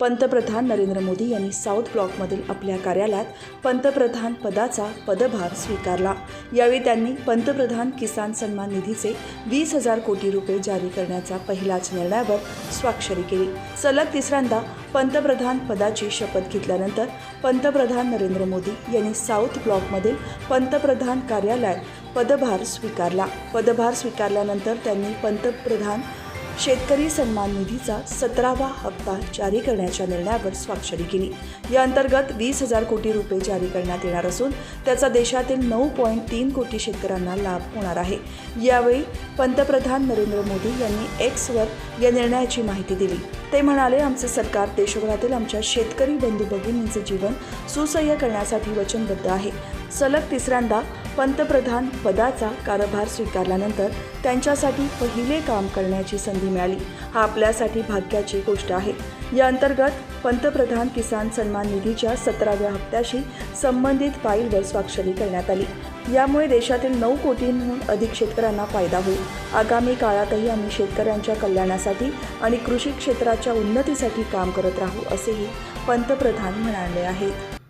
पंतप्रधान नरेंद्र मोदी यांनी साऊथ ब्लॉकमधील आपल्या कार्यालयात पंतप्रधान पदाचा पदभार स्वीकारला. यावेळी त्यांनी पंतप्रधान किसान सन्मान निधीचे वीस हजार कोटी रुपये जारी करण्याचा पहिलाच निर्णयावर स्वाक्षरी केली. सलग तिसऱ्यांदा पंतप्रधान पदाची शपथ घेतल्यानंतर पंतप्रधान नरेंद्र मोदी यांनी साऊथ ब्लॉकमधील पंतप्रधान कार्यालयात पदभार स्वीकारला. पदभार स्वीकारल्यानंतर त्यांनी पंतप्रधान शेतकरी सन्मान निधीचा सतरावा हप्ता जारी करण्याच्या निर्णयावर स्वाक्षरी केली. या अंतर्गत वीस हजार कोटी रुपये जारी करण्यात येणार असून त्याचा देशातील नऊ पॉईंट तीन कोटी शेतकऱ्यांना लाभ होणार आहे. यावेळी पंतप्रधान नरेंद्र मोदी यांनी एक्सवर या निर्णयाची माहिती दिली. ते म्हणाले आमचे सरकार देशभरातील आमच्या शेतकरी बंधू भगिनींचे जीवन सुसह्य करण्यासाठी वचनबद्ध आहे. सलग तिसऱ्यांदा पंतप्रधान पदाचा कारभार स्वीकारल्यानंतर त्यांच्यासाठी पहिले काम करण्याची संधी मिळाली. हा आपल्यासाठी भाग्याची गोष्ट आहे. या अंतर्गत पंतप्रधान किसान सन्मान निधीच्या सतराव्या हप्त्याशी संबंधित फाईलवर स्वाक्षरी करण्यात आली. यामुळे देशातील नऊ कोटींहून अधिक शेतकऱ्यांना फायदा होईल. आगामी काळातही आम्ही शेतकऱ्यांच्या कल्याणासाठी आणि कृषी क्षेत्राच्या उन्नतीसाठी काम करत राहू असेही पंतप्रधान म्हणाले आहेत.